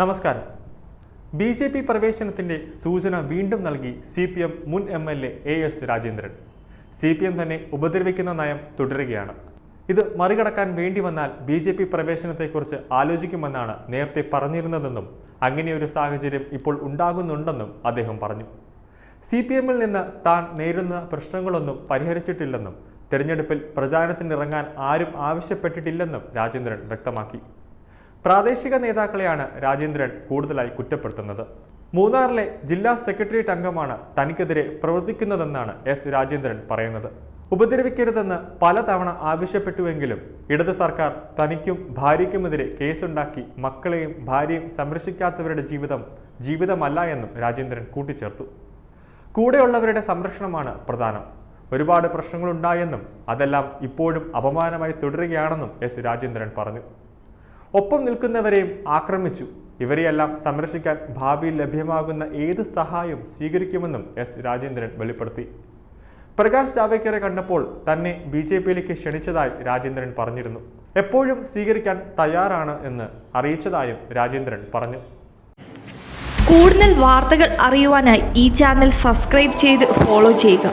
നമസ്കാരം. B J P പ്രവേശനത്തിന്റെ സൂചന വീണ്ടും നൽകി സി പി എം മുൻ M L A A S Rajendran. C P M തന്നെ ഉപദ്രവിക്കുന്ന നയം തുടരുകയാണ്. ഇത് മറികടക്കാൻ വേണ്ടി വന്നാൽ ബി ജെ പി പ്രവേശനത്തെക്കുറിച്ച് ആലോചിക്കുമെന്നാണ് നേരത്തെ പറഞ്ഞിരുന്നതെന്നും അങ്ങനെയൊരു സാഹചര്യം ഇപ്പോൾ ഉണ്ടാകുന്നുണ്ടെന്നും അദ്ദേഹം പറഞ്ഞു. സി പി എമ്മിൽ നിന്ന് താൻ നേരിടുന്ന പ്രശ്നങ്ങളൊന്നും പരിഹരിച്ചിട്ടില്ലെന്നും തെരഞ്ഞെടുപ്പിൽ പ്രചാരണത്തിനിറങ്ങാൻ ആരും ആവശ്യപ്പെട്ടിട്ടില്ലെന്നും രാജേന്ദ്രൻ വ്യക്തമാക്കി. പ്രാദേശിക നേതാക്കളെയാണ് രാജേന്ദ്രൻ കൂടുതലായി കുറ്റപ്പെടുത്തുന്നത്. മൂന്നാറിലെ ജില്ലാ സെക്രട്ടേറിയറ്റ് അംഗമാണ് തനിക്കെതിരെ പ്രവർത്തിക്കുന്നതെന്നാണ് എസ് രാജേന്ദ്രൻ പറയുന്നത്. ഉപദ്രവിക്കരുതെന്ന് പലതവണ ആവശ്യപ്പെട്ടുവെങ്കിലും ഇടത് സർക്കാർ തനിക്കും ഭാര്യയ്ക്കുമെതിരെ കേസുണ്ടാക്കി മക്കളെയും ഭാര്യയും സംരക്ഷിക്കാത്തവരുടെ ജീവിതം ജീവിതമല്ല എന്നും രാജേന്ദ്രൻ കൂട്ടിച്ചേർത്തു. കൂടെയുള്ളവരുടെ സംരക്ഷണമാണ് പ്രധാനം. ഒരുപാട് പ്രശ്നങ്ങളുണ്ടായെന്നും അതെല്ലാം ഇപ്പോഴും അപമാനമായി തുടരുകയാണെന്നും എസ് രാജേന്ദ്രൻ പറഞ്ഞു. ഒപ്പം നിൽക്കുന്നവരെയും ആക്രമിച്ചു. ഇവരെയെല്ലാം സംരക്ഷിക്കാൻ ഭാവിയിൽ ലഭ്യമാകുന്ന ഏത് സഹായവും സ്വീകരിക്കുമെന്നും എസ് രാജേന്ദ്രൻ വെളിപ്പെടുത്തി. പ്രകാശ് ജാവ്ദേക്കറെ കണ്ടപ്പോൾ തന്നെ ബി ജെ പിയിലേക്ക് ക്ഷണിച്ചതായി രാജേന്ദ്രൻ പറഞ്ഞിരുന്നു. എപ്പോഴും സ്വീകരിക്കാൻ തയ്യാറാണ് എന്ന് അറിയിച്ചതായും രാജേന്ദ്രൻ പറഞ്ഞു. കൂടുതൽ വാർത്തകൾ അറിയുവാനായി ഈ ചാനൽ സബ്സ്ക്രൈബ് ചെയ്ത് ഫോളോ ചെയ്യുക.